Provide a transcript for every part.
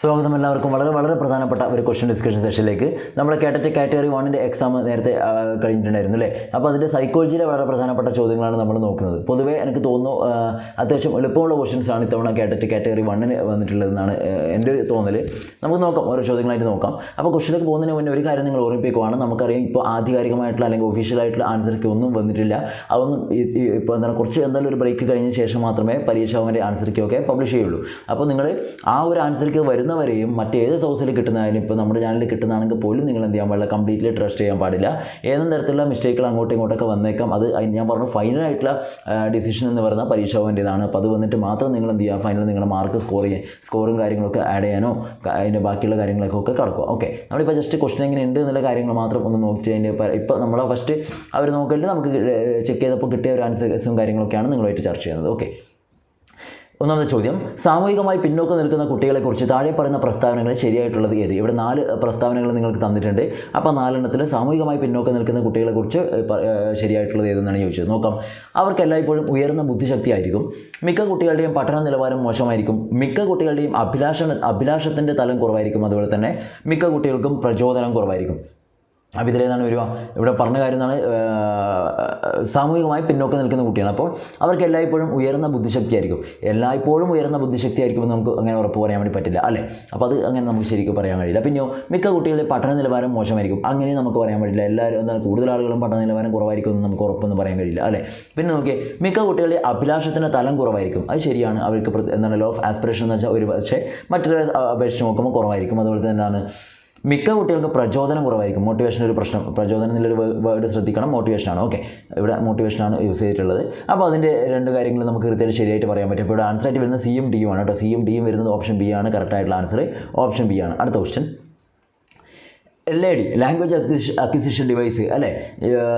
സ്വാഗതം എല്ലാവർക്കും. വളരെ വളരെ പ്രധാനപ്പെട്ട ഒരു ക്വസ്റ്റ്യൻ ഡിസ്കഷൻ സെഷനിലേക്ക് നമ്മൾ കേട്ടറ്റ് കാറ്റഗറി വണ്ണിന്റെ എക്സാം നേരത്തെ കഴിഞ്ഞിട്ടുണ്ടായിരുന്നു അല്ലേ? അപ്പോൾ അതിന്റെ സൈക്കോളജിയിലെ വളരെ പ്രധാനപ്പെട്ട ചോദ്യങ്ങളാണ് നമ്മൾ നോക്കുന്നത്. പൊതുവേ എനിക്ക് തോന്നുന്നു അത്യാവശ്യം എളുപ്പമുള്ള ക്വസ്റ്റ്യൻസ് ആണ് ഇത്തവണ കേട്ടറ്റ് കാറ്റഗറി വണ്ണിന് വന്നിട്ടുള്ളതെന്നാണ് എന്റെ തോന്നൽ നമുക്ക് നോക്കാം ഓരോ ചോദ്യങ്ങളായിട്ട് നോക്കാം. അപ്പോൾ ക്വസ്റ്റിലേക്ക് പോകുന്നതിന് മുന്നേ ഒരു കാര്യം നിങ്ങൾ ഓർമ്മിപ്പിക്കുവാണ്. നമുക്കറിയാം ഇപ്പോൾ ആധികാരികമായിട്ടുള്ള അല്ലെങ്കിൽ ഒഫീഷ്യലായിട്ടുള്ള ആൻസർക്ക് ഒന്നും വന്നിട്ടില്ല. അതൊന്നും ഇപ്പോൾ എന്താണ് കുറച്ച് എന്തായാലും ഒരു ബ്രേക്ക് കഴിഞ്ഞ ശേഷം മാത്രമേ പരീക്ഷ അവന്റെ ആൻസർക്കൊക്കെ പബ്ലിഷ് ചെയ്യുള്ളൂ. അപ്പോൾ നിങ്ങൾ ആ ഒരു ആൻസർക്ക് വരുന്നവരെയും മറ്റേത് സോഴ്സിൽ കിട്ടുന്നതിനും ഇപ്പോൾ നമ്മുടെ ചാനലിൽ കിട്ടുന്നതാണെങ്കിൽ പോലും നിങ്ങൾ എന്ത് ചെയ്യാൻ പാടില്ല കംപ്ലീറ്റ്ലി ട്രസ്റ്റ് ചെയ്യാൻ പാടില്ല. ഏതെങ്കിലും തരത്തിലുള്ള മിസ്റ്റേക്കുകൾ അങ്ങോട്ടും ഇങ്ങോട്ടൊക്കെ വന്നേക്കാം. അത് ഞാൻ പറഞ്ഞു ഫൈനലായിട്ടുള്ള ഡിസിഷൻ എന്ന് പറയുന്ന പരീക്ഷ വേണ്ടിയതാണ് അപ്പോൾ അത് വന്നിട്ട് മാത്രം നിങ്ങൾ എന്ത് ചെയ്യുക ഫൈനൽ നിങ്ങളുടെ മാർക്ക് സ്കോർ ചെയ്യാൻ സ്കോറും കാര്യങ്ങളൊക്കെ ആഡ് ചെയ്യാനോ അതിന്റെ ബാക്കിയുള്ള കാര്യങ്ങളൊക്കെ ഒക്കെ കടക്കുക. ഓക്കെ നമ്മളിപ്പോൾ ജസ്റ്റ് ക്വസ്റ്റൻ എങ്ങനെ ഉണ്ട് എന്നുള്ള കാര്യങ്ങൾ മാത്രം ഒന്ന് നോക്കി അതിന്റെ ഇപ്പോൾ നമ്മൾ ഫസ്റ്റ് അവർ നോക്കിയിട്ട് നമുക്ക് ചെക്ക് ചെയ്തപ്പോൾ കിട്ടിയ ഒരു ആൻസേഴ്സും കാര്യങ്ങളൊക്കെയാണ് നിങ്ങളുമായിട്ട് ചർച്ച ചെയ്യുന്നത്. ഓക്കെ ഒന്നാമത്തെ ചോദ്യം സാമൂഹികമായി പിന്നോക്കം നിൽക്കുന്ന കുട്ടികളെക്കുറിച്ച് താഴെ പറയുന്ന പ്രസ്താവനകൾ ശരിയായിട്ടുള്ളത് ഏത്? ഇവിടെ നാല് പ്രസ്താവനകൾ നിങ്ങൾക്ക് തന്നിട്ടുണ്ട്. അപ്പോൾ നാലെണ്ണത്തിൽ സാമൂഹികമായി പിന്നോക്കം നിൽക്കുന്ന കുട്ടികളെക്കുറിച്ച് ശരിയായിട്ടുള്ളത് ഏതെന്നാണ് ചോദിച്ചത്? നോക്കാം. അവർക്ക് എല്ലായ്പ്പോഴും ഉയർന്ന ബുദ്ധിശക്തി ആയിരിക്കും. മിക്ക കുട്ടികളുടെയും പഠന നിലവാരം മോശമായിരിക്കും. മിക്ക കുട്ടികളുടെയും അഭിലാഷ അഭിലാഷത്തിന്റെ തലം കുറവായിരിക്കും. അതുപോലെ തന്നെ മിക്ക കുട്ടികൾക്കും പ്രചോദനം കുറവായിരിക്കും. അപ്പോൾ ഇതിലേതാണ് വരിക. ഇവിടെ പറഞ്ഞ കാര്യം എന്താണ്? ഏഹ്, സാമൂഹികമായി പിന്നോക്കം നിൽക്കുന്ന കുട്ടിയാണ്. അപ്പോൾ അവർക്ക് എല്ലായ്പ്പോഴും ഉയർന്ന ബുദ്ധിശക്തി ആയിരിക്കും എല്ലായ്പ്പോഴും ഉയർന്ന ബുദ്ധിശക്തി ആയിരിക്കുമെന്ന് നമുക്ക് അങ്ങനെ ഉറപ്പ് പറയാൻ വേണ്ടി പറ്റില്ല അല്ലേ? അപ്പോൾ അത് അങ്ങനെ നമുക്ക് ശരിക്കും പറയാൻ കഴിയില്ല. പിന്നെയോ മിക്ക കുട്ടികളുടെ പഠന നിലവാരം മോശമായിരിക്കും. അങ്ങനെ നമുക്ക് പറയാൻ പറ്റില്ല. എല്ലാവരും എന്താണ് കൂടുതൽ ആളുകളും പഠന നിലവാരം കുറവായിരിക്കും എന്ന് നമുക്ക് ഉറപ്പൊന്നും പറയാൻ കഴിയില്ല അല്ലേ? പിന്നെ നോക്കിയേ മിക്ക കുട്ടികളുടെ അഭിലാഷത്തിന്റെ തലം കുറവായിരിക്കും. അത് ശരിയാണ്. അവർക്ക് എന്താണ് ലോ ഓഫ് ആസ്പിറേഷൻ എന്ന് വെച്ചാൽ ഒരു പക്ഷേ മറ്റൊരു അപേക്ഷിച്ച് നോക്കുമ്പോൾ കുറവായിരിക്കും. അതുപോലെ തന്നെ എന്താണ് മിക്ക കുട്ടികൾക്ക് പ്രചോദനം കുറവായിരിക്കും. മോട്ടിവേഷൻ ഒരു പ്രശ്നം. പ്രചോദനം എന്നുള്ളൊരു വേർഡ് ശ്രദ്ധിക്കണം. മോട്ടിവേഷനാണ് ഓക്കെ ഇവിടെ മോട്ടിവേഷനാണ് യൂസ് ചെയ്തിട്ടുള്ളത്. അപ്പോൾ അതിന്റെ രണ്ട് കാര്യങ്ങൾ നമുക്ക് കൃത്യമായിട്ട് ശരിയായിട്ട് പറയാൻ പറ്റും. ഇവിടെ ആൻസർ ആയിട്ട് വരുന്നത് സിയും ഡിയും ആണ് കേട്ടോ. സിയും ഡിയും വരുന്നത് ഓപ്ഷൻ ബി ആണ്. കറക്റ്റ് ആയിട്ടുള്ള ആൻസർ ഓപ്ഷൻ ബി ആണ്. അടുത്ത question L A D language acquisition device അല്ലേ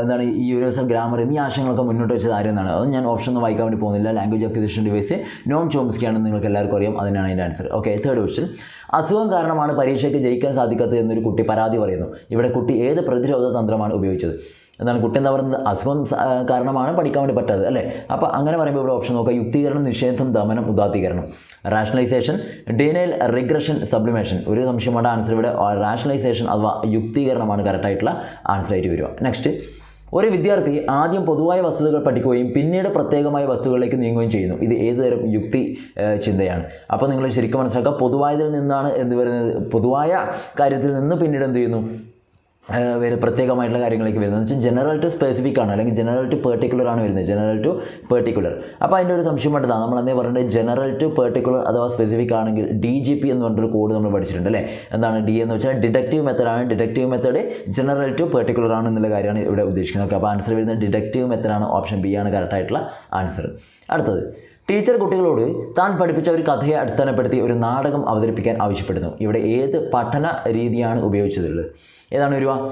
എന്താണ് ഈ യൂണിവേഴ്സൽ ഗ്രാമർ എന്നീ ആശയങ്ങളൊക്കെ മുന്നോട്ട് വെച്ചത് ആരെന്നാണ് അത് ഞാൻ ഓപ്ഷൻ ഒന്നും വായിക്കാൻ വേണ്ടി പോകുന്നില്ല. ലാംഗ്വേജ് അക്വിസിഷൻ ഡിവൈസ് നോം ചോംസ്കിയാണെന്ന് നിങ്ങൾക്ക് എല്ലാവർക്കും അറിയാം. അതിനാണ് അതിന്റെ ആൻസർ ഓക്കെ തേർഡ് ക്വസ്റ്റ്യൻ അസുഖം കാരണമാണ് പരീക്ഷയ്ക്ക് ജയിക്കാൻ സാധിക്കാത്തത് എന്നൊരു കുട്ടി പരാതി പറയുന്നു. ഇവിടെ കുട്ടി ഏത് പ്രതിരോധ തന്ത്രമാണ് ഉപയോഗിച്ചത്? എന്നാണ് കുട്ടി എന്താ പറയുന്നത്? അസുഖം കാരണമാണ് പഠിക്കാൻ വേണ്ടി പറ്റാത്തത് അല്ലേ? അപ്പോൾ അങ്ങനെ പറയുമ്പോൾ ഇവിടെ ഓപ്ഷൻ നോക്കുക. യുക്തീകരണം നിഷേധം ദമനം ഉദാത്തീകരണം. റാഷണലൈസേഷൻ ഡീനൈൽ റിഗ്രഷൻ സബ്ലിമേഷൻ ഒരു സംശയമാണ് ആൻസർ ഇവിടെ. റാഷണലൈസേഷൻ അഥവാ യുക്തീകരണമാണ് കറക്റ്റായിട്ടുള്ള ആൻസർ ആയിട്ട് വരിക. നെക്സ്റ്റ് ഒരു വിദ്യാർത്ഥി ആദ്യം പൊതുവായ വസ്തുതകൾ പഠിക്കുകയും പിന്നീട് പ്രത്യേകമായ വസ്തുക്കളിലേക്ക് നീങ്ങുകയും ചെയ്യുന്നു. ഇത് ഏതുതരം യുക്തി ചിന്തയാണ്? അപ്പോൾ നിങ്ങൾ ശരിക്കും മനസ്സിലാക്കുക പൊതുവായതിൽ നിന്നാണ് എന്ത് വരുന്നത്? പൊതുവായ കാര്യത്തിൽ നിന്ന് പിന്നീട് എന്ത് ചെയ്യുന്നു? വേറെ പ്രത്യേകമായിട്ടുള്ള കാര്യങ്ങളിലേക്ക് വരുന്നത്. വെച്ചാൽ ജനറൽ ടു സ്പെസിഫിക് ആണ്. അല്ലെങ്കിൽ ജനറൽ ടു പെർട്ടിക്കുലർ ആണ് വരുന്നത്. ജനറൽ ടു പെർട്ടിക്കുലർ അപ്പോൾ അതിന്റെ ഒരു സംശയം വേണ്ടതാണ്. നമ്മൾ അന്നേ പറഞ്ഞത് ജനറൽ ടു പെർട്ടിക്കുലർ അഥവാ സ്പെസിഫിക് ആണെങ്കിൽ ഡി ജി പി എന്ന് പറഞ്ഞൊരു കോഡ് നമ്മൾ പഠിച്ചിട്ടുണ്ട് അല്ലേ? എന്താണ് ഡി എന്ന് വെച്ചാൽ deductive മെത്തഡാണ് deductive method general to particular ആണ് എന്നുള്ള കാര്യമാണ് ഇവിടെ ഉദ്ദേശിക്കുന്നത്. അപ്പോൾ ആൻസർ വരുന്നത് ഡിഡക്റ്റീവ് മെത്തഡാണ് ഓപ്ഷൻ ബി ആണ് കറക്റ്റായിട്ടുള്ള ആൻസർ അടുത്തത് ടീച്ചർ കുട്ടികളോട് താൻ പഠിപ്പിച്ച ഒരു കഥയെ അടിസ്ഥാനപ്പെടുത്തി ഒരു നാടകം അവതരിപ്പിക്കാൻ ആവശ്യപ്പെടുന്നു. ഇവിടെ ഏത് പഠന രീതിയാണ് ഉപയോഗിച്ചതുള്ളത് ഏതാണ് വരുക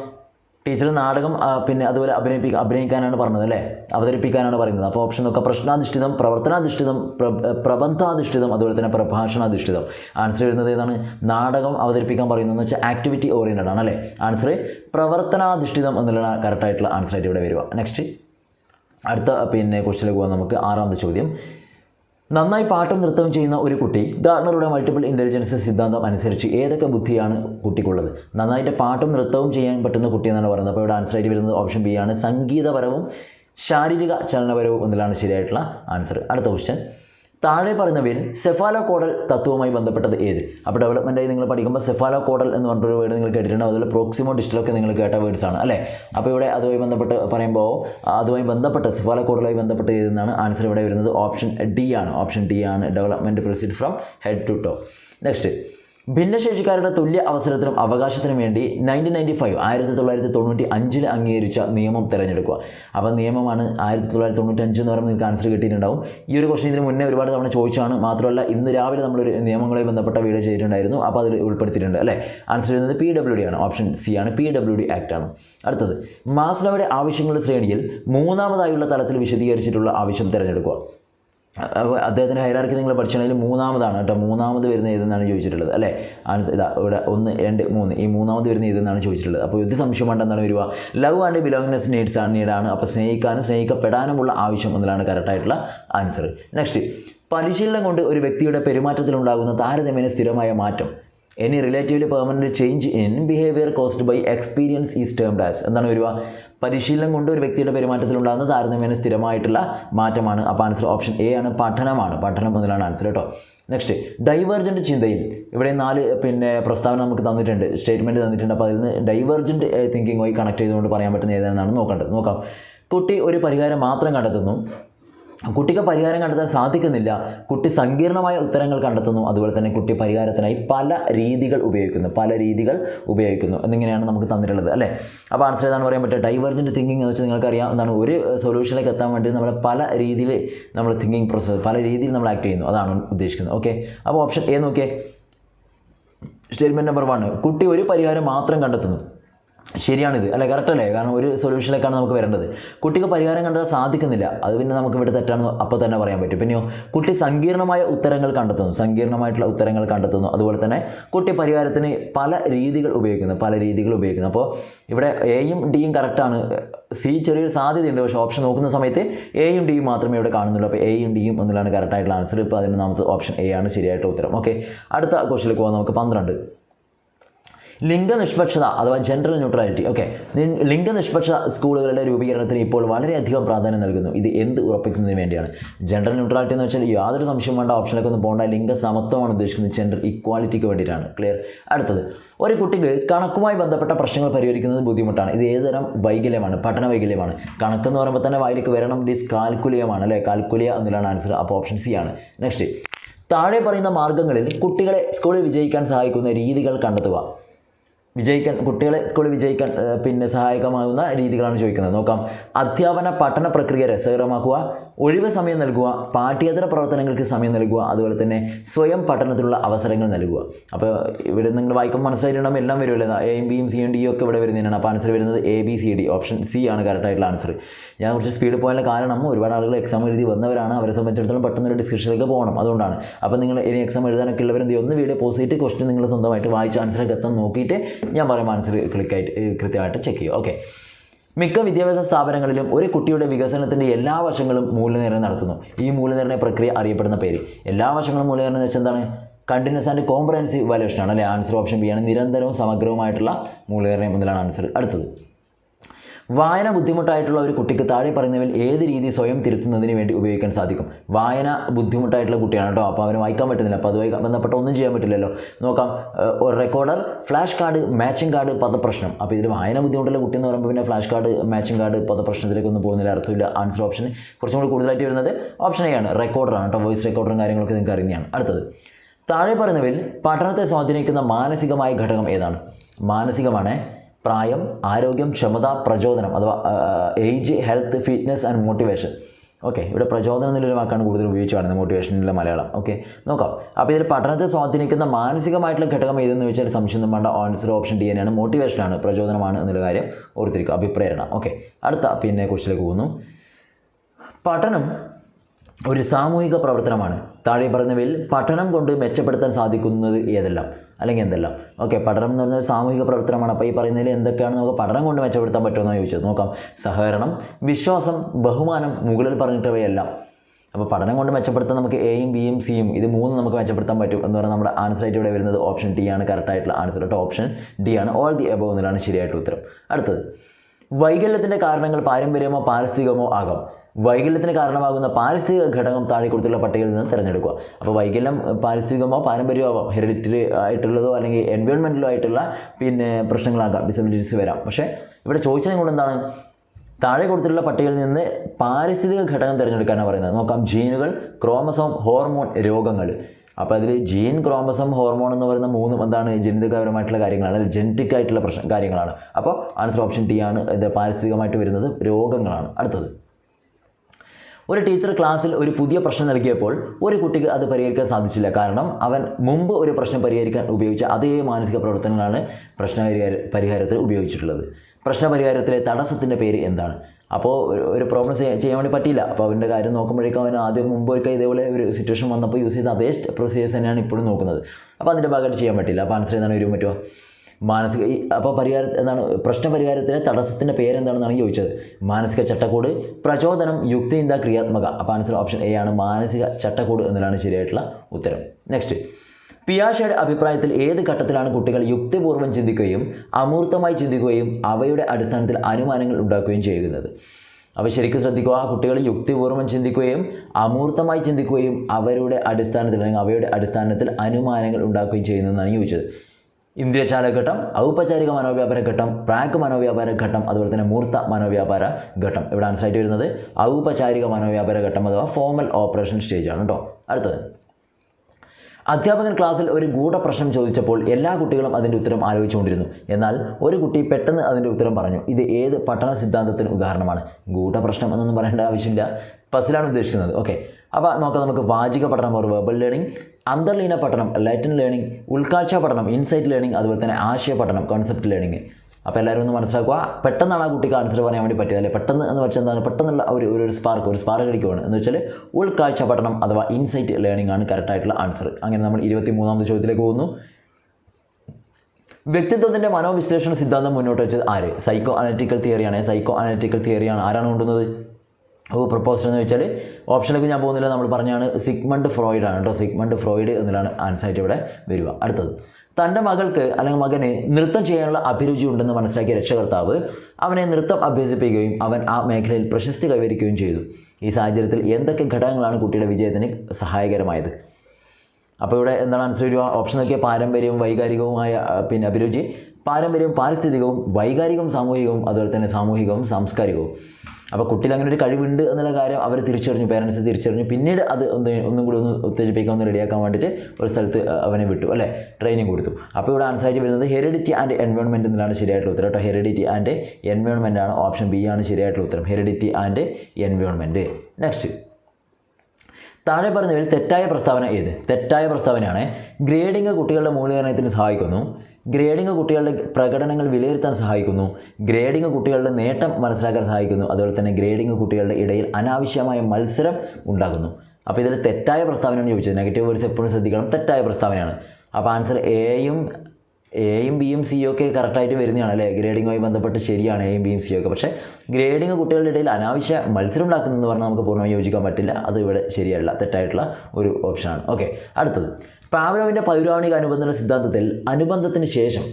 ടീച്ചർ നാടകം പിന്നെ അതുപോലെ അഭിനയിപ്പിക്ക അഭിനയിക്കാനാണ് പറഞ്ഞത് അല്ലേ? അവതരിപ്പിക്കാനാണ് പറയുന്നത്. അപ്പോൾ ഓപ്ഷൻ നോക്കുക പ്രശ്നാധിഷ്ഠിതം പ്രവർത്തനാധിഷ്ഠിതം പ്ര- പ്രബന്ധാധിഷ്ഠിതം അതുപോലെ തന്നെ പ്രഭാഷണാധിഷ്ഠിതം. ആൻസർ വരുന്നത് ഏതാണ്? നാടകം അവതരിപ്പിക്കാൻ പറയുന്നതെന്ന് വെച്ചാൽ ആക്ടിവിറ്റി ഓറിയന്റഡ് ആണ് അല്ലേ? ആൻസർ പ്രവർത്തനാധിഷ്ഠിതം എന്നുള്ള കറക്റ്റായിട്ടുള്ള ആൻസർ ആയിട്ട് ഇവിടെ വരിക. നെക്സ്റ്റ് അടുത്ത പിന്നെ ക്വസ്റ്റിലേക്ക് പോകാം നമുക്ക്. ആറാമത്തെ ചോദ്യം. നന്നായി പാട്ടും നൃത്തവും ചെയ്യുന്ന ഒരു കുട്ടി ഗാർഡനറുടെ മൾട്ടിപ്പിൾ ഇന്റലിജൻസ് സിദ്ധാന്തം അനുസരിച്ച് ഏതൊക്കെ ബുദ്ധിയാണ് കുട്ടിക്കുള്ളത്? നന്നായിട്ട് പാട്ടും നൃത്തവും ചെയ്യാൻ പറ്റുന്ന കുട്ടി എന്നാണ് പറയുന്നത്. അപ്പോൾ ഇവിടെ ആൻസർ ആയിട്ട് വരുന്നത് ഓപ്ഷൻ ബി ആണ്. സംഗീതപരവും ശാരീരിക ചലനപരവും എന്നതിലാണ് ശരിയായിട്ടുള്ള ആൻസർ അടുത്ത ക്വസ്റ്റ്യൻ താഴെ പറയുന്നവയിൽ സെഫാലോ കോഡൽ തത്വവുമായി ബന്ധപ്പെട്ടത് ഏത്? അപ്പോൾ ഡെവലപ്മെന്റായി നിങ്ങൾ പഠിക്കുമ്പോൾ സെഫാലോ കോഡൽ എന്ന് പറഞ്ഞൊരു വേർഡ് നിങ്ങൾ കേട്ടിട്ടുണ്ട്. അതുപോലെ പ്രോക്സിമോ ഡിസ്റ്റലൊക്കെ നിങ്ങൾ കേട്ട വേർഡ്സ് ആണ് അല്ലേ? അപ്പോൾ ഇവിടെ അതുമായി ബന്ധപ്പെട്ട് പറയുമ്പോൾ അതുമായി ബന്ധപ്പെട്ട് സെഫാലോ കോഡലുമായി ബന്ധപ്പെട്ട് ഏതെന്നാണ് ആൻസർ ഇവിടെ വരുന്നത്? ഓപ്ഷൻ ഡി ആണ്. ഓപ്ഷൻ ഡി ആണ് development proceed from head to toe next ഭിന്നശേഷിക്കാരുടെ തുല്യ അവസരത്തിനും അവകാശത്തിനും വേണ്ടി നയന്റീൻ നയന്റി ഫൈവ് ആയിരത്തി തൊള്ളായിരത്തി തൊണ്ണൂറ്റി അഞ്ചിൽ അംഗീകരിച്ച നിയമം തിരഞ്ഞെടുക്കുക. അപ്പോൾ നിയമമാണ് ആയിരത്തി തൊള്ളായിരത്തി തൊണ്ണൂറ്റി അഞ്ച് എന്ന് പറയുമ്പോൾ നിങ്ങൾക്ക് ആൻസർ കിട്ടിയിട്ടുണ്ടാവും. ഈ ഒരു ക്വസ്റ്റൻ ഇതിന് മുന്നേ ഒരുപാട് തവണ ചോദിച്ചാണ് മാത്രമല്ല ഇന്ന് രാവിലെ നമ്മളൊരു നിയമങ്ങളുമായി ബന്ധപ്പെട്ട വീഡിയോ ചെയ്തിട്ടുണ്ടായിരുന്നു. അപ്പോൾ അതിൽ ഉൾപ്പെടുത്തിയിട്ടുണ്ട് അല്ലേ? ആൻസർ ചെയ്യുന്നത് പി ഡബ്ല്യു ഡി ആണ്. ഓപ്ഷൻ സി ആണ് പി ഡബ്ല്യു ഡി ആക്ട് ആണ്. അടുത്തത് മാസ്ലോയുടെ ആവശ്യങ്ങളുടെ ശ്രേണിയിൽ മൂന്നാമതായുള്ള തലത്തിൽ വിശദീകരിച്ചിട്ടുള്ള ആവശ്യം തിരഞ്ഞെടുക്കുക. അദ്ദേഹത്തിന്റെ ഹൈറാർക്കി നിങ്ങൾ പഠിച്ചിട്ടുണ്ടെങ്കിൽ മൂന്നാമതാണ് കേട്ടോ. മൂന്നാമത് വരുന്ന ഏതെന്നാണ് ചോദിച്ചിട്ടുള്ളത് അല്ലേ? ആണ് ഇതാ ഇവിടെ ഒന്ന് രണ്ട് മൂന്ന്. ഈ മൂന്നാമത് വരുന്ന ഏതെന്നാണ് ചോദിച്ചിട്ടുള്ളത്. അപ്പോൾ ഇത് സംശയം എന്താണ് വരിക? ലവ് ആൻഡ് ബിലോങ്നെസ് നീഡ്സ് ആണ്. നീഡാണ് അപ്പോൾ സ്നേഹിക്കാനും സ്നേഹിക്കപ്പെടാനുമുള്ള ആവശ്യം എന്നതാണ് കറക്റ്റായിട്ടുള്ള ആൻസർ നെക്സ്റ്റ് പരിശീലനം കൊണ്ട് ഒരു വ്യക്തിയുടെ പെരുമാറ്റത്തിലുണ്ടാകുന്ന താരതമ്യേന സ്ഥിരമായ മാറ്റം. Any relatively permanent change in behaviour caused by experience is termed as എന്താണ് വരിക? പരിശീലനം കൊണ്ട് ഒരു വ്യക്തിയുടെ പെരുമാറ്റത്തിലുണ്ടാകുന്ന താരതമ്യേന സ്ഥിരമായിട്ടുള്ള മാറ്റമാണ്. അപ്പോൾ ആൻസർ ഓപ്ഷൻ എ ആണ്. പഠനമാണ്. പഠനം മുതലാണ് ആൻസർ കേട്ടോ നെക്സ്റ്റ് ഡൈവേർജന്റ് ചിന്തയിൽ. ഇവിടെ നാല് പിന്നെ പ്രസ്താവന നമുക്ക് തന്നിട്ടുണ്ട്. സ്റ്റേറ്റ്മെന്റ് തന്നിട്ടുണ്ട്. അപ്പോൾ അതിൽ നിന്ന് ഡൈവേർജന്റ് തിങ്കിങ്ങുമായി കണക്ട് ചെയ്തുകൊണ്ട് പറയാൻ പറ്റുന്ന ഏതാണെന്നാണ് നോക്കേണ്ടത്. നോക്കാം. കുട്ടി ഒരു പരിഹാരം മാത്രം കണ്ടെത്തുന്നു. കുട്ടിക്ക് പരിഹാരം കണ്ടെത്താൻ സാധിക്കുന്നില്ല. കുട്ടി സങ്കീർണമായ ഉത്തരങ്ങൾ കണ്ടെത്തുന്നു. അതുപോലെ തന്നെ കുട്ടി പരിഹാരത്തിനായി പല രീതികൾ ഉപയോഗിക്കുന്നു. പല രീതികൾ ഉപയോഗിക്കുന്നു. എന്നിങ്ങനെയാണ് നമുക്ക് തന്നിട്ടുള്ളത് അല്ലേ? അപ്പോൾ ആൻസർ ഏതാണ് പറയാൻ പറ്റുക? ഡൈവേർജന്റ് തിങ്കിങ് എന്ന് വെച്ചാൽ നിങ്ങൾക്കറിയാം. എന്താണ്? ഒരു സൊല്യൂഷനിലേക്ക് എത്താൻ വേണ്ടി നമ്മൾ പല രീതിയിൽ നമ്മൾ തിങ്കിങ് പ്രോസസ്സ് പല രീതിയിൽ നമ്മൾ ആക്ട് ചെയ്യുന്നു. അതാണ് ഉദ്ദേശിക്കുന്നത്. ഓക്കെ അപ്പോൾ ഓപ്ഷൻ എ നോക്കിയേ. സ്റ്റേറ്റ്മെന്റ് നമ്പർ വൺ കുട്ടി ഒരു പരിഹാരം മാത്രം കണ്ടെത്തുന്നു. ശരിയാണിത്. അല്ലേ കറക്റ്റ് അല്ലേ? കാരണം ഒരു സൊല്യൂഷനിലേക്കാണ് നമുക്ക് വരേണ്ടത്. കുട്ടിക്ക് പരിഹാരം കണ്ടെത്താൻ സാധിക്കുന്നില്ല. അത് പിന്നെ നമുക്ക് ഇവിടെ തെറ്റാണെന്ന് അപ്പോൾ തന്നെ പറയാൻ പറ്റും. പിന്നെയോ കുട്ടി സങ്കീർണമായ ഉത്തരങ്ങൾ കണ്ടെത്തുന്നു. സങ്കീർണമായിട്ടുള്ള ഉത്തരങ്ങൾ കണ്ടെത്തുന്നു. അതുപോലെ തന്നെ കുട്ടി പരിഹാരത്തിന് പല രീതികൾ ഉപയോഗിക്കുന്നു. പല രീതികൾ ഉപയോഗിക്കുന്നു. അപ്പോൾ ഇവിടെ എയും ഡിയും കറക്റ്റാണ് സി ചെറിയൊരു സാധ്യതയുണ്ട്. പക്ഷേ ഓപ്ഷൻ നോക്കുന്ന സമയത്ത് എയും ഡിയും മാത്രമേ ഇവിടെ കാണുന്നുള്ളൂ. അപ്പോൾ എയും ഡിയും ഒന്നിലാണ് കറക്റ്റായിട്ടുള്ള ആൻസർ ഇപ്പോൾ അതിന് നമുക്ക് ഓപ്ഷൻ എ ആണ് ശരിയായിട്ടുള്ള ഉത്തരം. ഓക്കെ അടുത്ത ക്വസ്റ്റിലേക്ക് പോകാം. നമുക്ക് പന്ത്രണ്ട്. ലിംഗനിഷ്പക്ഷത അഥവാ ജെൻഡർ ന്യൂട്രാലിറ്റി ഓക്കെ ലിംഗനിഷ്പക്ഷ സ്കൂളുകളുടെ രൂപീകരണത്തിന് ഇപ്പോൾ വളരെയധികം പ്രാധാന്യം നൽകുന്നു. ഇത് എന്ത് ഉറപ്പിക്കുന്നതിന് വേണ്ടിയാണ്? ജെൻഡർ ന്യൂട്രാലിറ്റി എന്ന് വെച്ചാൽ യാതൊരു സംശയം വേണ്ട ഓപ്ഷനിലേക്ക് ഒന്നും പോകേണ്ട. ലിംഗ സമത്വമാണ് ഉദ്ദേശിക്കുന്നത്. ജെൻഡർ ഇക്വാലിറ്റിക്ക് വേണ്ടിയിട്ടാണ്. ക്ലിയർ അടുത്തത്. ഒരു കുട്ടിക്ക് കണക്കുമായി ബന്ധപ്പെട്ട പ്രശ്നങ്ങൾ പരിഹരിക്കുന്നത് ബുദ്ധിമുട്ടാണ്. ഇത് ഏതുതരം വൈകല്യമാണ്? പഠന വൈകല്യമാണ്. കണക്കെന്ന് പറയുമ്പോൾ തന്നെ വായിലേക്ക് വരണം. ഡിസ് കാൽക്കുലിയമാണ് അല്ലേ? കാൽക്കുലിയ എന്നുള്ളതാണ് ആൻസർ അപ്പോൾ ഓപ്ഷൻ സി ആണ്. നെക്സ്റ്റ് താഴെ പറയുന്ന മാർഗങ്ങളിൽ കുട്ടികളെ സ്കൂളിൽ വിജയിക്കാൻ സഹായിക്കുന്ന രീതികൾ കണ്ടെത്തുക. വിജയിക്കാൻ കുട്ടികളെ സ്കൂളിൽ വിജയിക്കാൻ പിന്നെ സഹായകമാകുന്ന രീതികളാണ് ചോദിക്കുന്നത്. നോക്കാം. അധ്യാപന പഠന പ്രക്രിയ രസകരമാക്കുക ഒഴിവ് സമയം നൽകുക പാഠ്യേതര പ്രവർത്തനങ്ങൾക്ക് സമയം നൽകുക അതുപോലെ തന്നെ സ്വയം പഠനത്തിലുള്ള അവസരങ്ങൾ നൽകുക. അപ്പോൾ ഇവിടെ നിങ്ങൾ വായിക്കുമ്പോൾ മനസ്സിലായിട്ടുണ്ടാകും എല്ലാം വരുമല്ലോ? എയും ബിയും സിയും ഡിയും ഒക്കെ ഇവിടെ വരുന്നതിനാണ്. അപ്പോൾ ആൻസർ വരുന്നത് A B C D. Option C ആണ് കറക്റ്റായിട്ടുള്ള ആൻസർ. ഞാൻ കുറച്ച് സ്പീഡ് പോകാനുള്ള കാരണം ഒരുപാട് ആളുകൾ എക്സാം എഴുതി വന്നവരാണ്. അവരെ സംബന്ധിച്ചിടത്തോളം പെട്ടെന്ന് ഒരു ഡിസ്കഷനിലേക്ക് പോകണം. അതുകൊണ്ടാണ്. അപ്പോൾ നിങ്ങൾ ഇനി എക്സാം എഴുതാനൊക്കെ ഉള്ളവരെന്ത്? ഒന്ന് വീഡിയോ പോസിറ്റീവ് ക്വസ്റ്റ്യൻ നിങ്ങൾ സ്വന്തമായിട്ട് വായിച്ച് ആൻസറൊക്കെ എത്താൻ നോക്കിയിട്ട് ഞാൻ പറയാം ആൻസർ ക്ലിക്കായിട്ട് കൃത്യമായിട്ട് ചെക്ക് ചെയ്യും. ഓക്കെ മിക്ക വിദ്യാഭ്യാസ സ്ഥാപനങ്ങളിലും ഒരു കുട്ടിയുടെ വികസനത്തിന്റെ എല്ലാ വശങ്ങളും മൂല്യനിർണയം നടത്തുന്നു. ഈ മൂല്യനിർണയ പ്രക്രിയ അറിയപ്പെടുന്ന പേര്. എല്ലാ വശങ്ങളും മൂല്യനിർണയം വെച്ചാൽ എന്താണ്? കണ്ടിന്യൂസ് ആൻഡ് കോംപ്രഹെൻസീവ് വാലുവേഷൻ ആണ് അല്ലേ? ആൻസർ ഓപ്ഷൻ ബി ആണ്. നിരന്തരവും സമഗ്രവുമായിട്ടുള്ള മൂല്യനിർണയം മുതലാണ് ആൻസർ അടുത്തത്. വായന ബുദ്ധിമുട്ടായിട്ടുള്ള ഒരു കുട്ടിക്ക് താഴെ പറയുന്നവയിൽ ഏത് രീതി സ്വയം തിരുത്തുന്നതിന് വേണ്ടി ഉപയോഗിക്കാൻ സാധിക്കും? വായന ബുദ്ധിമുട്ടായിട്ടുള്ള കുട്ടിയാണ് കേട്ടോ. അപ്പോൾ അവന് വായിക്കാൻ പറ്റുന്നില്ല. അപ്പോൾ അതുമായി ബന്ധപ്പെട്ട ഒന്നും ചെയ്യാൻ പറ്റില്ലല്ലോ. നോക്കാം. Recorder flash card matching card പദപ്രശ്നം. അപ്പോൾ ഇതിൽ വായന ബുദ്ധിമുട്ടുള്ള കുട്ടി എന്ന് പറയുമ്പോൾ പിന്നെ ഫ്ലാഷ് കാർഡ് മാച്ചിങ് കാർഡ് പദപ്രശ്നത്തിലേക്കൊന്നും പോകുന്നില്ല. അർത്ഥമില്ല. ആൻസർ ഓപ്ഷൻ കുറച്ചും കൂടി കൂടുതലായിട്ട് വരുന്നത് ഓപ്ഷൻ എ ആണ്. റെക്കോർഡറാണ് കേട്ടോ. വോയിസ് റെക്കോർഡറും കാര്യങ്ങളൊക്കെ നിങ്ങൾക്ക് അറിയുന്നതാണ്. അടുത്തത്. താഴെ പറയുന്നവയിൽ പഠനത്തെ സ്വാധീനിക്കുന്ന മാനസികമായ ഘടകം ഏതാണ്? മാനസികമാണ് പ്രായം ആരോഗ്യം ക്ഷമത പ്രചോദനം അഥവാ age health fitness and motivation okay ഇവിടെ പ്രചോദനം എന്നുള്ളൊരു വാക്കാണ് കൂടുതൽ ഉപയോഗിച്ച് കാണുന്നത് മോട്ടിവേഷനിലെ മലയാളം. ഓക്കെ നോക്കാം. അപ്പോൾ ഇതിൽ പഠനത്തെ സ്വാധീനിക്കുന്ന മാനസികമായിട്ടുള്ള ഘടകം ഏതെന്ന് വെച്ചാൽ സംശയം വേണ്ട ആൻസർ ഓപ്ഷൻ ഡി തന്നെയാണ് മോട്ടിവേഷനാണ് പ്രചോദനമാണ് എന്നുള്ള കാര്യം ഓർത്തിരിക്കുക അഭിപ്രേരണ. ഓക്കെ അടുത്ത പിന്നെ ക്വസ്റ്റിലേക്ക് പോകുന്നു. പഠനം ഒരു സാമൂഹിക പ്രവർത്തനമാണ്. താഴെ പറഞ്ഞവയിൽ പഠനം കൊണ്ട് മെച്ചപ്പെടുത്താൻ സാധിക്കുന്നത് ഏതെല്ലാം? അല്ലെങ്കിൽ എന്തെല്ലാം? ഓക്കെ പഠനം എന്ന് പറഞ്ഞാൽ സാമൂഹിക പ്രവർത്തനമാണ്. അപ്പോൾ ഈ പറയുന്നതിൽ എന്തൊക്കെയാണ് നമുക്ക് പഠനം കൊണ്ട് മെച്ചപ്പെടുത്താൻ പറ്റുമെന്ന് ചോദിച്ചത്. നോക്കാം. സഹകരണം വിശ്വാസം ബഹുമാനം മുകളിൽ പറഞ്ഞിട്ടവയെല്ലാം. അപ്പോൾ പഠനം കൊണ്ട് മെച്ചപ്പെടുത്താൻ നമുക്ക് എയും ബിയും സിയും ഇത് മൂന്ന് നമുക്ക് മെച്ചപ്പെടുത്താൻ പറ്റും എന്ന് പറഞ്ഞാൽ നമ്മുടെ ആൻസർ ആയിട്ട് ഇവിടെ വരുന്നത് ഓപ്ഷൻ ഡി ആണ്. കറക്റ്റായിട്ടുള്ള ആൻസർ കേട്ടോ ഓപ്ഷൻ ഡി ആണ്. ഓൾ ദി എബോ എന്നതാണ് ശരിയായിട്ടുള്ള ഉത്തരം. അടുത്തത്. വൈകല്യത്തിന്റെ കാരണങ്ങൾ പാരമ്പര്യമോ പാരിസ്ഥിതികമോ ആകാം. വൈകല്യത്തിന് കാരണമാകുന്ന പാരിസ്ഥിതിക ഘടകം താഴെ കൊടുത്തുള്ള പട്ടികയിൽ നിന്ന് തിരഞ്ഞെടുക്കുക. അപ്പോൾ വൈകല്യം പാരിസ്ഥിതികമോ പാരമ്പര്യമോ ഹെറിഡിറ്ററി ആയിട്ടുള്ളതോ അല്ലെങ്കിൽ എൻവയോൺമെന്റലോ ആയിട്ടുള്ള പിന്നെ പ്രശ്നങ്ങളാകാം ഡിസബിലിറ്റീസ് വരാം. പക്ഷേ ഇവിടെ ചോദിച്ചത് കൊണ്ട് എന്താണ്? താഴെ കൊടുത്തിട്ടുള്ള പട്ടികയിൽ നിന്ന് പാരിസ്ഥിതിക ഘടകം തിരഞ്ഞെടുക്കാനാണ് പറയുന്നത്. നോക്കാം ജീനുകൾ ക്രോമസോം ഹോർമോൺ രോഗങ്ങൾ. അപ്പോൾ അതിൽ ജീൻ ക്രോമസം ഹോർമോൺ എന്ന് പറയുന്ന മൂന്നും എന്താണ്? ജനിതകപരമായിട്ടുള്ള കാര്യങ്ങളാണ് അല്ലെങ്കിൽ ജനറ്റിക് ആയിട്ടുള്ള പ്രശ്നം കാര്യങ്ങളാണ്. അപ്പോൾ ആൻസർ ഓപ്ഷൻ ടി ആണ് ഇത് പാരിസ്ഥിതികമായിട്ട് വരുന്നത് രോഗങ്ങളാണ്. അടുത്തത്. ഒരു ടീച്ചർ ക്ലാസ്സിൽ ഒരു പുതിയ പ്രശ്നം നൽകിയപ്പോൾ ഒരു കുട്ടിക്ക് അത് പരിഹരിക്കാൻ സാധിച്ചില്ല. കാരണം അവൻ മുമ്പ് ഒരു പ്രശ്നം പരിഹരിക്കാൻ ഉപയോഗിച്ച അതേ മാനസിക പ്രവർത്തനങ്ങളാണ് പ്രശ്ന പരിഹാരത്തിൽ ഉപയോഗിച്ചിട്ടുള്ളത്. പ്രശ്നപരിഹാരത്തിലെ തടസ്സത്തിന്റെ പേര് എന്താണ്? അപ്പോൾ ഒരു പ്രോബ്ലം ചെയ്യാൻ വേണ്ടി പറ്റിയില്ല. അപ്പോൾ അവന്റെ കാര്യം നോക്കുമ്പോഴേക്കും അവൻ ആദ്യം മുമ്പ് ഒരിക്കൽ ഇതേപോലെ ഒരു സിറ്റുവേഷൻ വന്നപ്പോൾ യൂസ് ചെയ്ത അതേ പ്രൊസീജിയേഴ്സ് തന്നെയാണ് ഇപ്പോഴും നോക്കുന്നത്. അപ്പോൾ അതിന്റെ ഭാഗമായിട്ട് ചെയ്യാൻ പറ്റില്ല അപ്പോൾ ആൻസർ ചെയ്താണ് വരും പറ്റുമോ മാനസിക അപ്പോൾ പരിഹാര എന്താണ് പ്രശ്ന പരിഹാരത്തിലെ തടസ്സത്തിന്റെ പേരെന്താണെന്നാണ് ചോദിച്ചത്? മാനസിക ചട്ടക്കൂട് പ്രചോദനം യുക്തിചിന്ത ക്രിയാത്മക. അപ്പോൾ ആൻസർ ഓപ്ഷൻ എ ആണ് മാനസിക ചട്ടക്കൂട് എന്നതാണ് ശരിയായിട്ടുള്ള ഉത്തരം. നെക്സ്റ്റ് പിയാഷയുടെ അഭിപ്രായത്തിൽ ഏത് ഘട്ടത്തിലാണ് കുട്ടികൾ യുക്തിപൂർവം ചിന്തിക്കുകയും അമൂർത്തമായി ചിന്തിക്കുകയും അവയുടെ അടിസ്ഥാനത്തിൽ അനുമാനങ്ങൾ ഉണ്ടാക്കുകയും ചെയ്യുന്നത്? അപ്പോൾ ശരിക്കും ശ്രദ്ധിക്കുക ആ കുട്ടികൾ യുക്തിപൂർവം ചിന്തിക്കുകയും അമൂർത്തമായി ചിന്തിക്കുകയും അവരുടെ അടിസ്ഥാനത്തിൽ അല്ലെങ്കിൽ അവയുടെ അടിസ്ഥാനത്തിൽ അനുമാനങ്ങൾ ഉണ്ടാക്കുകയും ചെയ്യുന്നതെന്നാണ് ചോദിച്ചത്. ഇന്ദ്രിയശാല ഘട്ടം ഔപചാരിക മനോവ്യാപാര ഘട്ടം പ്രാക് മനോവ്യാപാര ഘട്ടം അതുപോലെ തന്നെ മൂർത്ത മനോവ്യാപാര ഘട്ടം. ഇവിടെ ആൻസർ ആയിട്ട് വരുന്നത് ഔപചാരിക മനോവ്യാപാര ഘട്ടം അഥവാ ഫോമൽ ഓപ്പറേഷൻ സ്റ്റേജ് ആണ് കേട്ടോ അടുത്തത്. അധ്യാപകൻ ക്ലാസ്സിൽ ഒരു ഗൂഢപ്രശ്നം ചോദിച്ചപ്പോൾ എല്ലാ കുട്ടികളും അതിന്റെ ഉത്തരം ആലോചിച്ചുകൊണ്ടിരുന്നു. എന്നാൽ ഒരു കുട്ടി പെട്ടെന്ന് അതിന്റെ ഉത്തരം പറഞ്ഞു. ഇത് ഏത് പഠന സിദ്ധാന്തത്തിന് ഉദാഹരണമാണ്? ഗൂഢപ്രശ്നം എന്നൊന്നും പറയേണ്ട ആവശ്യമില്ല. പസിലാണ് ഉദ്ദേശിക്കുന്നത്. ഓക്കെ അപ്പോൾ നോക്കാം നമുക്ക് വാചിക പഠനം ഓർ വെർബൽ ലേണിംഗ് അന്തർലീന പഠനം ലൈറ്റൻ ലേണിംഗ് ഉൾക്കാഴ്ച പഠനം ഇൻസൈറ്റ് ലേണിംഗ് അതുപോലെ തന്നെ ആശയ പഠനം കോൺസെപ്റ്റ് ലേണിംഗ് അപ്പോൾ എല്ലാവരും ഒന്ന് മനസ്സിലാക്കുക. പെട്ടെന്നാണ് ആ കുട്ടിക്ക് ആൻസർ പറയാൻ വേണ്ടി പറ്റിയത് അല്ലെ? പെട്ടെന്ന് എന്ന് വെച്ചാൽ എന്താണ്? പെട്ടെന്നുള്ള ഒരു ഒരു സ്പാർക്ക് ഒരു സ്പാർക്ക് അടിക്കുകയാണ് എന്ന് വെച്ചാൽ ഉൾക്കാഴ്ച പഠനം അഥവാ ഇൻസൈറ്റ് ലേണിംഗ് ആണ് കറക്റ്റായിട്ടുള്ള ആൻസർ അങ്ങനെ നമ്മൾ ഇരുപത്തി മൂന്നാമത്തെ ചോദ്യത്തിലേക്ക് പോകുന്നു. വ്യക്തിത്വത്തിന്റെ മനോവിശ്ലേഷണ സിദ്ധാന്തം മുന്നോട്ട് വെച്ചത് ആര്? സൈക്കോ അനലിറ്റിക്കൽ തിയറിയാണ് സൈക്കോ അനലിറ്റിക്കൽ തിയറിയാണ് ആരാണ് കൊണ്ടുവന്നത്? ഓ പ്രപ്പോസൽ എന്ന് വെച്ചാൽ ഓപ്ഷനിലേക്ക് ഞാൻ പോകുന്നില്ല നമ്മൾ പറഞ്ഞാണ് സിഗ്മണ്ട് ഫ്രോയിഡ് ആണ് കേട്ടോ. സിഗ്മണ്ട് ഫ്രോയിഡ് എന്നതാണ് ആൻസറായിട്ട് ഇവിടെ വരിക. അടുത്തത് തന്റെ മകൾക്ക് അല്ലെങ്കിൽ മകന് നൃത്തം ചെയ്യാനുള്ള അഭിരുചി ഉണ്ടെന്ന് മനസ്സിലാക്കിയ രക്ഷകർത്താവ് അവനെ നൃത്തം അഭ്യസിപ്പിക്കുകയും അവൻ ആ മേഖലയിൽ പ്രശസ്തി കൈവരിക്കുകയും ചെയ്തു. ഈ സാഹചര്യത്തിൽ എന്തൊക്കെ ഘടകങ്ങളാണ് കുട്ടിയുടെ വിജയത്തിന് സഹായകരമായത്? അപ്പോൾ ഇവിടെ എന്താണ് വരിക? ഓപ്ഷൻ നോക്കിയാൽ പാരമ്പര്യവും വൈകാരികവുമായ പിന്നെ അഭിരുചി. പാരമ്പര്യവും പാരിസ്ഥിതികവും വൈകാരികവും സാമൂഹികവും അതുപോലെ തന്നെ സാമൂഹികവും സാംസ്കാരികവും. അപ്പോൾ കുട്ടിയിൽ അങ്ങനെ ഒരു കഴിവുണ്ട് എന്നുള്ള കാര്യം അവർ തിരിച്ചറിഞ്ഞു പേരൻസ് തിരിച്ചറിഞ്ഞു. പിന്നീട് അത് ഒന്ന് ഒന്നും കൂടി ഒന്ന് ഉത്തേജിപ്പിക്കാൻ ഒന്ന് റെഡിയാക്കാൻ വേണ്ടിയിട്ട് ഒരു സ്ഥലത്ത് അവനെ വിട്ടു അല്ലേ? ട്രെയിനിങ് കൊടുത്തു. അപ്പോൾ ഇവിടെ ആൻസർ ആയിട്ട് വരുന്നത് ഹെറിഡിറ്റി ആൻഡ് എൻവയോൺമെന്റ് എന്നുള്ളതാണ് ശരിയായിട്ടുള്ള ഉത്തരം കേട്ടോ. ഹെറിഡിറ്റി ആൻഡ് എൻവയോൺമെന്റ് ആണ് ഓപ്ഷൻ ബി ആണ് ശരിയായിട്ടുള്ള ഉത്തരം. ഹെറിഡിറ്റി ആൻഡ് എൻവയോൺമെന്റ് നെക്സ്റ്റ് താഴെ പറഞ്ഞതിൽ തെറ്റായ പ്രസ്താവന ഏത്? തെറ്റായ പ്രസ്താവനയാണ് ഗ്രേഡിംഗ് കുട്ടികളുടെ മൂല്യനിർണയത്തിന് സഹായിക്കുന്നു. ഗ്രേഡിംഗ് കുട്ടികളുടെ പ്രകടനങ്ങൾ വിലയിരുത്താൻ സഹായിക്കുന്നു. ഗ്രേഡിംഗ് കുട്ടികളുടെ നേട്ടം മനസ്സിലാക്കാൻ സഹായിക്കുന്നു. അതുപോലെ തന്നെ ഗ്രേഡിംഗ് കുട്ടികളുടെ ഇടയിൽ അനാവശ്യമായ മത്സരം ഉണ്ടാകുന്നു. അപ്പോൾ ഇതിൽ തെറ്റായ പ്രസ്താവനയാണ് ചോദിച്ചത് നെഗറ്റീവ് വേർഡ്സ് എപ്പോഴും ശ്രദ്ധിക്കണം. തെറ്റായ പ്രസ്താവനയാണ്. അപ്പോൾ ആൻസർ എയും എയും ബിയും സിയും ഒക്കെ കറക്റ്റായിട്ട് വരുന്നതാണ് അല്ലേ? ഗ്രേഡിങ്ങുമായി ബന്ധപ്പെട്ട് ശരിയാണ് എയും ബിയും സിയും ഒക്കെ. പക്ഷേ ഗ്രേഡിംഗ് കുട്ടികളുടെ ഇടയിൽ അനാവശ്യ മത്സരം ഉണ്ടാക്കുന്നതെന്ന് പറഞ്ഞാൽ നമുക്ക് പൂർണമായി യോജിക്കാൻ പറ്റില്ല. അത് ഇവിടെ ശരിയല്ല. തെറ്റായിട്ടുള്ള ഒരു ഓപ്ഷനാണ് ഓക്കെ അടുത്തത്. പാവലോവിന്റെ പൗരാണിക അനുബന്ധന സിദ്ധാന്തത്തിൽ അനുബന്ധത്തിന് ശേഷം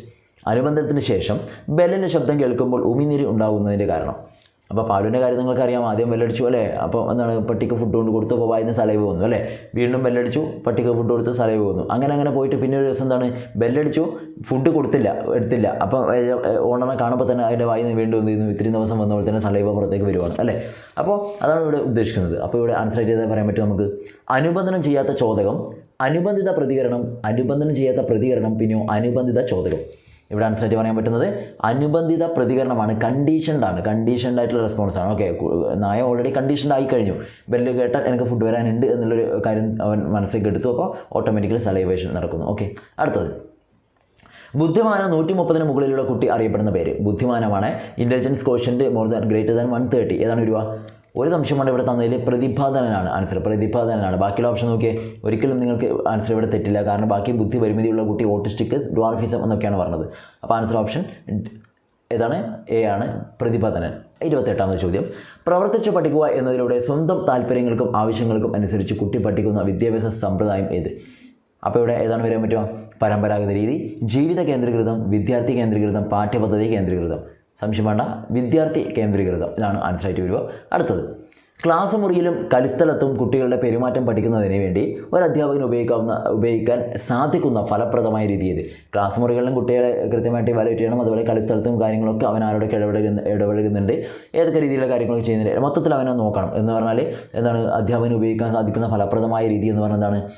അനുബന്ധത്തിന് ശേഷം ബെല്ലിന്റെ ശബ്ദം കേൾക്കുമ്പോൾ ഉമിനീര് ഉണ്ടാകുന്നതിന്റെ കാരണം. അപ്പോൾ പാലുവിന്റെ കാര്യം നിങ്ങൾക്കറിയാം. ആദ്യം വെല്ലടിച്ചു അല്ലേ? അപ്പോൾ എന്താണ്? പട്ടിക്ക് ഫുഡ് കൊണ്ട് കൊടുത്തു അപ്പോൾ വായിന്ന് സലൈവ് വന്നു അല്ലേ? വീണ്ടും ബെല്ലടിച്ചു പട്ടിക്ക് ഫുഡ് കൊടുത്ത് സലൈവ് വന്നു. അങ്ങനെ അങ്ങനെ പോയിട്ട് പിന്നെ ഒരു ദിവസം എന്താണ്? ബെല്ലടിച്ചു ഫുഡ് കൊടുത്തില്ല എടുത്തില്ല. അപ്പോൾ ഓണറിനെ കാണുമ്പോൾ തന്നെ അതിന്റെ വായിന്ന് വീണ്ടും എന്ത് ചെയ്യുന്നു? ഇത്രയും ദിവസം വന്നപ്പോൾ തന്നെ സലൈവ പുറത്തേക്ക് വരുവാണ് അല്ലേ? അപ്പോൾ അതാണ് ഇവിടെ ഉദ്ദേശിക്കുന്നത്. അപ്പോൾ ഇവിടെ ആൻസർ ചെയ്താൽ പറയാൻ പറ്റും നമുക്ക്? അനുബന്ധനം ചെയ്യാത്ത ചോദകം അനുബന്ധിത പ്രതികരണം അനുബന്ധനം ചെയ്യാത്ത പ്രതികരണം പിന്നെയോ അനുബന്ധിത ചോദകം. ഇവിടെ ആൻസർ ആയിട്ട് പറയാൻ പറ്റുന്നത്. അനുബന്ധിത പ്രതികരണമാണ് കണ്ടീഷൻഡ് ആണ്. കണ്ടീഷൻഡ് ആയിട്ടുള്ള റെസ്പോൺസ് ആണ്. ഓക്കെ നായ ഓൾറെഡി കണ്ടീഷൻഡ് ആയി കഴിഞ്ഞു. ബെല്ല് കേട്ടാൽ എനിക്ക് ഫുഡ് വരാനുണ്ട് എന്നുള്ളൊരു കാര്യം അവൻ മനസ്സിലേക്ക് എടുത്തു. അപ്പോൾ ഓട്ടോമാറ്റിക്കലി സലൈവേഷൻ നടക്കുന്നു. ഓക്കെ അടുത്തത്. ബുദ്ധിമാന നൂറ്റി മുപ്പതിന് മുകളിലുള്ള കുട്ടി അറിയപ്പെടുന്ന പേര് ബുദ്ധിമാനമാണ്. Intelligence quotient more than greater than one thirty ഏതാണ് രൂപ ഒരു സംശയമാണ് ഇവിടെ തന്നതിൽ പ്രതിഭാധനനാണ് ആൻസർ പ്രതിഭാധനനാണ്. ബാക്കിയുള്ള ഓപ്ഷൻ നോക്കിയേ ഒരിക്കലും നിങ്ങൾക്ക് ആൻസർ ഇവിടെ തെറ്റില്ല. കാരണം ബാക്കി ബുദ്ധി പരിമിതിയുള്ള കുട്ടി ഓട്ടിസ്റ്റിക് ഡ്വാർഫിസം എന്നൊക്കെയാണ് പറഞ്ഞത്. അപ്പോൾ ആൻസർ ഓപ്ഷൻ ഏതാണ്? എ ആണ് പ്രതിഭാധനൻ. ഇരുപത്തെട്ടാമത് ചോദ്യം. പ്രവർത്തിച്ച് പഠിക്കുക എന്നതിലൂടെ സ്വന്തം താല്പര്യങ്ങൾക്കും ആവശ്യങ്ങൾക്കും അനുസരിച്ച് കുട്ടി പഠിക്കുന്ന വിദ്യാഭ്യാസ സമ്പ്രദായം ഏത്? അപ്പോൾ ഇവിടെ ഏതാണ് വരാൻ പറ്റുക? പരമ്പരാഗത രീതി ജീവിത കേന്ദ്രീകൃതം വിദ്യാർത്ഥി കേന്ദ്രീകൃതം പാഠ്യപദ്ധതി കേന്ദ്രീകൃതം. സംശയം വേണ്ട വിദ്യാർത്ഥി കേന്ദ്രീകൃതം. ഇതാണ് ആൻസർ ആയിട്ട് വരിക. അടുത്തത്. ക്ലാസ് മുറിയിലും കളിസ്ഥലത്തും കുട്ടികളുടെ പെരുമാറ്റം പഠിക്കുന്നതിന് വേണ്ടി ഒരു അധ്യാപകന് ഉപയോഗിക്കാവുന്ന ഉപയോഗിക്കാൻ സാധിക്കുന്ന ഫലപ്രദമായ രീതി ഇത് ക്ലാസ് മുറികളിലും കുട്ടികളെ കൃത്യമായിട്ട് വാലുവേറ്റ് ചെയ്യണം. അതുപോലെ കളിസ്ഥലത്തും കാര്യങ്ങളൊക്കെ അവൻ ആരോടൊക്കെ ഇടപെടുന്ന ഇടപഴകുന്നുണ്ട്. ഏതൊക്കെ രീതിയിലുള്ള കാര്യങ്ങളൊക്കെ ചെയ്യുന്നുണ്ട്. മൊത്തത്തിൽ അവനെ നോക്കണം. എന്ന് പറഞ്ഞാൽ എന്താണ്? അധ്യാപകന് ഉപയോഗിക്കാൻ സാധിക്കുന്ന ഫലപ്രദമായ രീതി എന്ന് പറഞ്ഞാൽ എന്താണ്?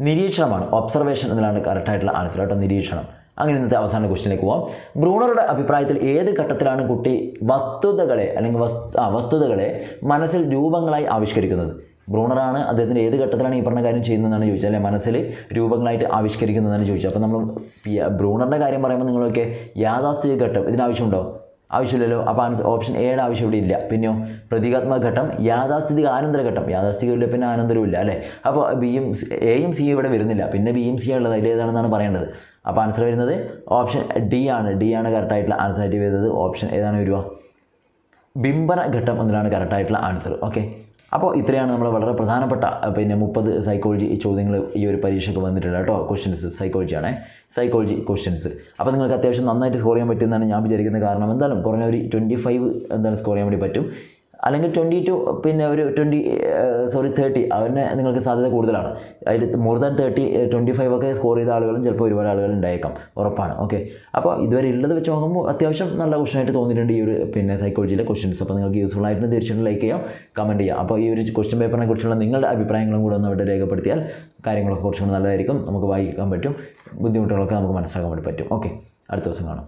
നിരീക്ഷണമാണ്. ഒബ്സർവേഷൻ എന്നതാണ് കറക്റ്റായിട്ടുള്ള ആൻസർ കേട്ടോ നിരീക്ഷണം. അങ്ങനെ ഇന്നത്തെ അവസാന ക്വസ്റ്റിനിലേക്ക് പോവാം. ബ്രൂണറുടെ അഭിപ്രായത്തിൽ ഏത് ഘട്ടത്തിലാണ് കുട്ടി വസ്തുതകളെ അല്ലെങ്കിൽ വസ് വസ്തുതകളെ മനസ്സിൽ രൂപങ്ങളായി ആവിഷ്കരിക്കുന്നത്? ബ്രൂണറാണ് അദ്ദേഹത്തിന്റെ ഏത് ഘട്ടത്തിലാണ് ഈ പറഞ്ഞ കാര്യം ചെയ്യുന്നതെന്നാണ് ചോദിച്ചത് അല്ലെ? മനസ്സിൽ രൂപങ്ങളായിട്ട് ആവിഷ്കരിക്കുന്നതെന്നാണ് ചോദിച്ചത്. അപ്പോൾ നമ്മൾ ബ്രൂണറിന്റെ കാര്യം പറയുമ്പോൾ നിങ്ങളൊക്കെ യാഥാസ്ഥിതിക ഘട്ടം ഇതിനാവശ്യമുണ്ടോ? ആവശ്യമില്ലല്ലോ. അപ്പോൾ ആൻസർ ഓപ്ഷൻ എയുടെ ആവശ്യം ഇവിടെ ഇല്ല. പിന്നെയോ? പ്രതീകാത്മക ഘട്ടം യാഥാസ്ഥിതിക ആനന്തര ഘട്ടം. യാഥാസ്ഥിതിക ഇല്ല പിന്നെ ആനന്തരവും ഇല്ല അല്ലേ? അപ്പോൾ ബിയും എയും സിയും ഇവിടെ വരുന്നില്ല. പിന്നെ ബിയും സി ഉള്ളത് അതിലേതാണെന്നാണ് പറയേണ്ടത്. അപ്പോൾ ആൻസർ വരുന്നത് ഓപ്ഷൻ ഡി ആണ്. ഡി ആണ് കറക്റ്റായിട്ടുള്ള ആൻസർ ആയിട്ട് വരുന്നത്. ഓപ്ഷൻ ഏതാണ് വരിക? ബിംബന ഘട്ടം എന്നതാണ് കറക്റ്റായിട്ടുള്ള ആൻസർ ഓക്കെ അപ്പോൾ ഇത്രയാണ് നമ്മൾ വളരെ പ്രധാനപ്പെട്ട പിന്നെ മുപ്പത് സൈക്കോളജി ചോദ്യങ്ങൾ ഈ ഒരു പരീക്ഷയ്ക്ക് വന്നിട്ടുണ്ട് കേട്ടോ. ക്വസ്റ്റ്യൻസ് സൈക്കോളജിയാണേ സൈക്കോളജി ക്വസ്റ്റ്യൻസ് അപ്പോൾ നിങ്ങൾക്ക് അത്യാവശ്യം നന്നായിട്ട് സ്കോർ ചെയ്യാൻ പറ്റുമെന്നാണ് ഞാൻ വിചാരിക്കുന്നത് കാരണം. എന്തായാലും കുറഞ്ഞ ഒരു ട്വന്റി ഫൈവ് എന്താണ് സ്കോർ ചെയ്യാൻ വേണ്ടി പറ്റും. അല്ലെങ്കിൽ ട്വന്റി ടു പിന്നെ ഒരു ട്വന്റി സോറി തേർട്ടി അവന് നിങ്ങൾക്ക് സാധ്യത കൂടുതലാണ്. അതിൽ more than thirty twenty five ഒക്കെ സ്കോർ ചെയ്ത ആളുകളും ചിലപ്പോൾ ഒരുപാട് ആളുകൾ ഉണ്ടായേക്കാം. ഉറപ്പാണ്. ഓക്കെ അപ്പോൾ ഇതുവരെ ഉള്ളത് വെച്ച് നോക്കുമ്പോൾ അത്യാവശ്യം നല്ല ക്വസ്റ്റൻ ആയിട്ട് തോന്നിയിട്ടുണ്ട് ഈ ഒരു പിന്നെ സൈക്കോളജിയിലെ ക്വസ്റ്റൻസ് അപ്പോൾ നിങ്ങൾക്ക് യൂസ്ഫുൾ ആയിട്ട് തീർച്ചയായിട്ടും ലൈക്ക് ചെയ്യാം കമന്റ് ചെയ്യാം. അപ്പോൾ ഈ ഒരു ക്വസ്റ്റ്യൻ പേപ്പറിനെ കുറിച്ചുള്ള നിങ്ങളുടെ അഭിപ്രായങ്ങളും കൂടെ ഒന്ന് അവിടെ രേഖപ്പെടുത്തിയാൽ കാര്യങ്ങളൊക്കെ കുറച്ചുകൂടി നല്ലതായിരിക്കും. നമുക്ക് വായിക്കാൻ പറ്റും. ബുദ്ധിമുട്ടുകളൊക്കെ നമുക്ക് മനസ്സിലാക്കാൻ വേണ്ടി പറ്റും. ഓക്കെ അടുത്ത ദിവസം കാണാം.